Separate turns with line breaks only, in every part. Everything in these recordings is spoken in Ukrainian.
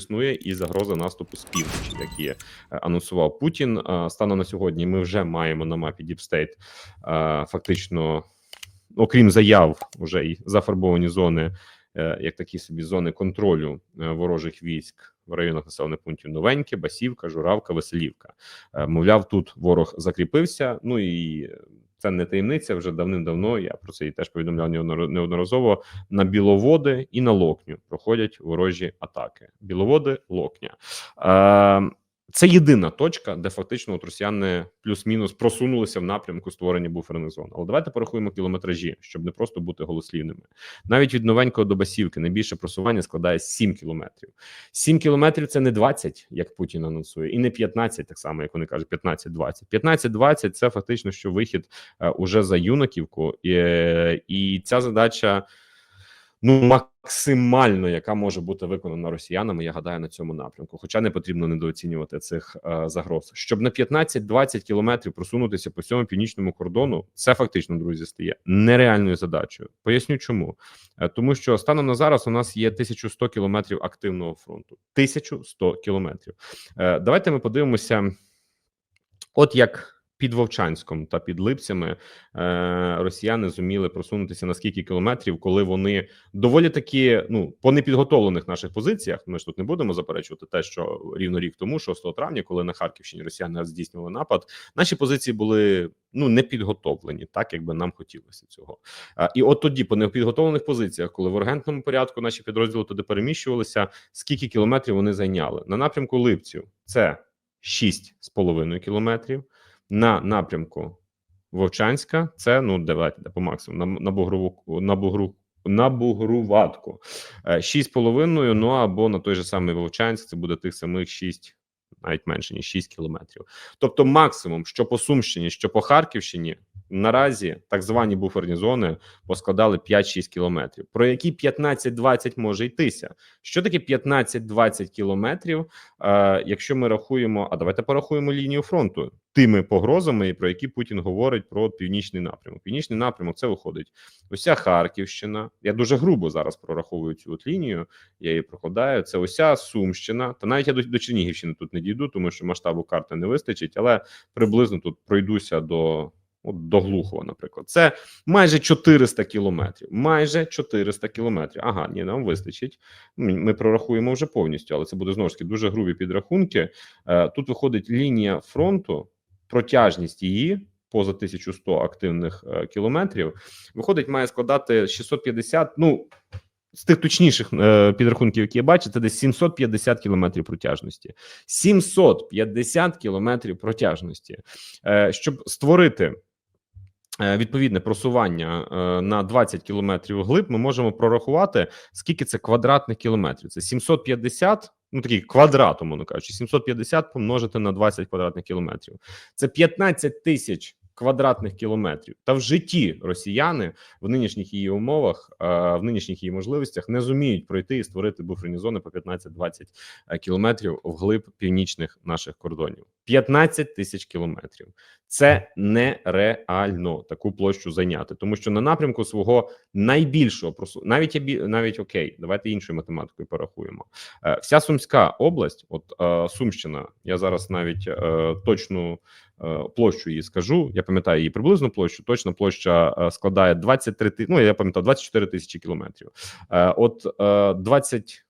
існує і загроза наступу з півночі, як і е, анонсував Путін. Е, Станом на сьогодні ми вже маємо на мапі е, фактично, окрім заяв, вже й зафарбовані зони, е, як такі собі зони контролю ворожих військ в районах населених пунктів Новеньке, Басівка, Журавка, Веселівка. Мовляв, тут ворог закріпився. Ну і це не таємниця. Вже давним-давно я про це і теж повідомляв неодноразово. На біловоди і на локню проходять ворожі атаки. Біловоди, локня. Е, це єдина точка, де фактично от росіяни плюс-мінус просунулися в напрямку створення буферних зон. Але давайте порахуємо кілометражі, щоб не просто бути голослівними. Навіть від новенького до басівки найбільше просування складає 7 кілометрів. 7 кілометрів це не 20, як Путін анонсує, і не 15, так само, як вони кажуть, 15-20. 15-20 це фактично що вихід е, уже за юнаківку, і, е, і ця задача. Ну, максимально, яка може бути виконана росіянами, я гадаю, на цьому напрямку. Хоча не потрібно недооцінювати цих е, загроз. Щоб на 15-20 кілометрів просунутися по цьому північному кордону, це фактично, друзі, стає нереальною задачею. Поясню, чому Е, тому, що станом на зараз у нас є 1100 кілометрів активного фронту. 1100 кілометрів. Е, давайте ми подивимося, от як. Під Вовчанськом та під Липцями е, росіяни зуміли просунутися на скільки кілометрів, коли вони доволі таки ну по непідготовлених наших позиціях. Ми ж тут не будемо заперечувати те, що рівно рік тому, 6 травня, коли на Харківщині росіяни здійснювали напад, наші позиції були ну не підготовлені, так якби нам хотілося цього. А, і от тоді, по непідготовлених позиціях, коли в ургентному порядку наші підрозділи туди переміщувалися, скільки кілометрів вони зайняли на напрямку Липців? Це 6,5 кілометрів. На напрямку Вовчанська це ну давайте по максимуму на, на бугрову на бугру на бугруватку Е, 6,5, ну або на той же самий Вовчанськ, це буде тих самих 6, навіть менше ніж 6 кілометрів. Тобто, максимум, що по Сумщині, що по Харківщині, наразі так звані буферні зони поскладали 5-6 кілометрів. Про які 15-20 може йтися? Що таке 15-20 кілометрів? Е, якщо ми рахуємо, а давайте порахуємо лінію фронту тими погрозами, про які Путін говорить про північний напрямок. Північний напрямок це виходить уся Харківщина. Я дуже грубо зараз прораховую цю от лінію. Я її прокладаю. Це уся Сумщина. Та навіть я до, до Чернігівщини тут не дійду, тому що масштабу карти не вистачить, але приблизно тут пройдуся до. От до Глухова, наприклад, це майже 400 кілометрів. Майже 400 кілометрів. Ага, ні, нам вистачить. Ми, прорахуємо вже повністю, але це буде знову ж таки дуже грубі підрахунки. Е, тут виходить лінія фронту, протяжність її поза 1100 активних е, кілометрів. Виходить, має складати 650, Ну з тих точніших е, підрахунків, які я бачу, це десь 750 кілометрів протяжності. 750 кілометрів протяжності. Щоб створити відповідне просування е, на 20 кілометрів вглиб, ми можемо прорахувати, скільки це квадратних кілометрів. Це 750, ну такий квадрат, умовно кажучи, 750 помножити на 20 квадратних кілометрів. Це 15 тисяч квадратних кілометрів. Та в житті росіяни в нинішніх її умовах, е, в нинішніх її можливостях не зуміють пройти і створити буферні зони по 15-20 е, кілометрів вглиб північних наших кордонів. 15 тисяч кілометрів. Це нереально таку площу зайняти, тому що на напрямку свого найбільшого просу навіть навіть окей, давайте іншою математикою порахуємо. Е, Вся Сумська область, от е, Сумщина, я зараз навіть е, точну площу її скажу. Я пам'ятаю її приблизну площу. Точна площа складає 23 ти- ну я пам'ятаю 24 тисячі кілометрів. От е, 20,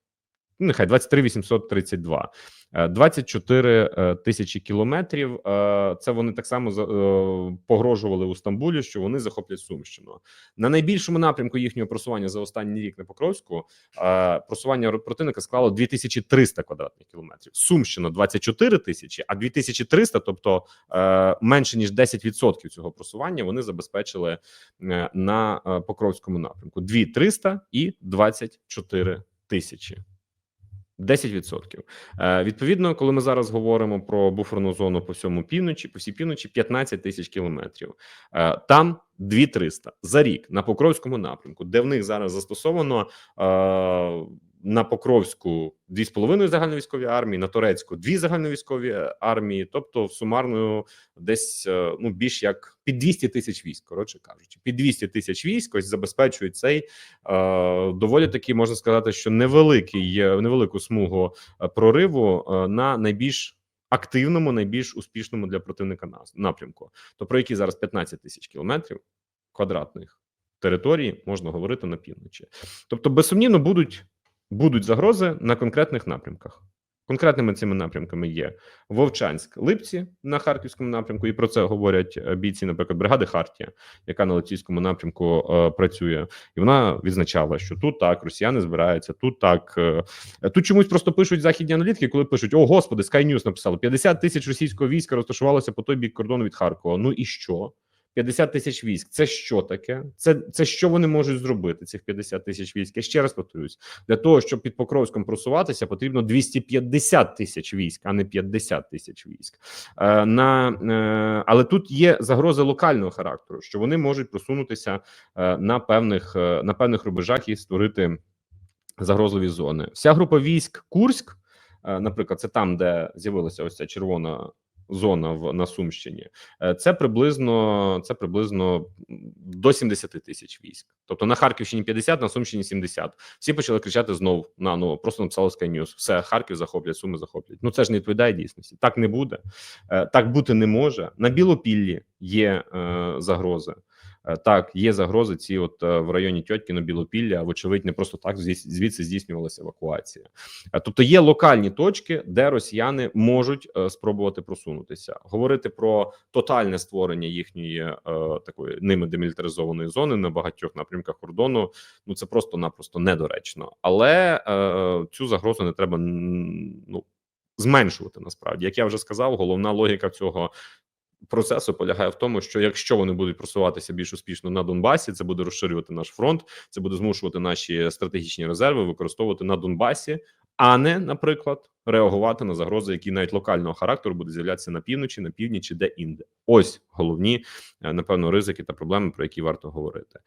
ну нехай 23 832. Е, 24 е, тисячі кілометрів. Е, Це вони так само е, погрожували у Стамбулі, що вони захоплять Сумщину. На найбільшому напрямку їхнього просування за останній рік на Покровську е, просування противника склало 2300 квадратних кілометрів. Сумщина 24 тисячі, а 2300, тобто менше ніж 10% цього просування, вони забезпечили на Покровському напрямку. 2300 і 24 тисячі. 10%. Е, відповідно, коли ми зараз говоримо про буферну зону по всьому півночі, по всій півночі 15 тисяч кілометрів. Е, там 2300 за рік на Покровському напрямку, де в них зараз застосовано е, на Покровську дві з половиною загальновійськові армії, на Торецьку дві загальновійськові армії, тобто сумарно десь е, ну більш як під 200 тисяч військ, коротше кажучи, під 200 тисяч військ ось забезпечують цей е, доволі таки можна сказати, що невеликий е, невелику смугу е, прориву на найбільш активному, найбільш успішному для противника напрямку. То про які зараз 15 тисяч кілометрів квадратних території можна говорити на півночі. Тобто, безсумнівно, будуть, будуть загрози на конкретних напрямках. Конкретними цими напрямками є Вовчанськ, Липці на харківському напрямку, і про це говорять е, бійці, наприклад, бригади Хартія, яка на Липцівському напрямку е, працює, і вона відзначала, що тут так росіяни збираються, тут так е, тут чомусь просто пишуть західні аналітики, коли пишуть: О, господи, Sky News написали 50 тисяч російського війська розташувалося по той бік кордону від Харкова. Ну і що? 50 тисяч військ. Це що таке? Це, це що вони можуть зробити? Цих 50 тисяч військ. Я ще раз повторюсь: для того, щоб під Покровськом просуватися, потрібно 250 тисяч військ, а не 50 тисяч військ. Е, на, е, але тут є загрози локального характеру, що вони можуть просунутися е, на певних е, на певних рубежах і створити загрозливі зони. Вся група військ Курськ, е, наприклад, це там, де з'явилася ось ця червона. Зона в на Сумщині Е, це приблизно це приблизно до 70 тисяч військ. Тобто на Харківщині 50, на Сумщині 70. Всі почали кричати знов на ну просто написали Sky News. Все Харків захоплять, Суми захоплять. Ну це ж не відповідає дійсності. Так не буде, Е, так бути не може. На Білопіллі є е, загрози. Е, Так, є загрози ці, от е, в районі Тьоткіно, Білопілля, вочевидь, не просто так звідси здійснювалася евакуація. Е, Тобто є локальні точки, де росіяни можуть спробувати просунутися. Говорити про тотальне створення їхньої такої ними демілітаризованої зони на багатьох напрямках кордону. Ну це просто-напросто недоречно. Але цю загрозу не треба ну зменшувати. Насправді, як я вже сказав, головна логіка цього процесу полягає в тому, що якщо вони будуть просуватися більш успішно на Донбасі, це буде розширювати наш фронт, це буде змушувати наші стратегічні резерви використовувати на Донбасі, а не, наприклад, реагувати на загрози, які навіть локального характеру будуть з'являтися на півночі, на північі, де інде. Ось головні, е, напевно, ризики та проблеми, про які варто говорити.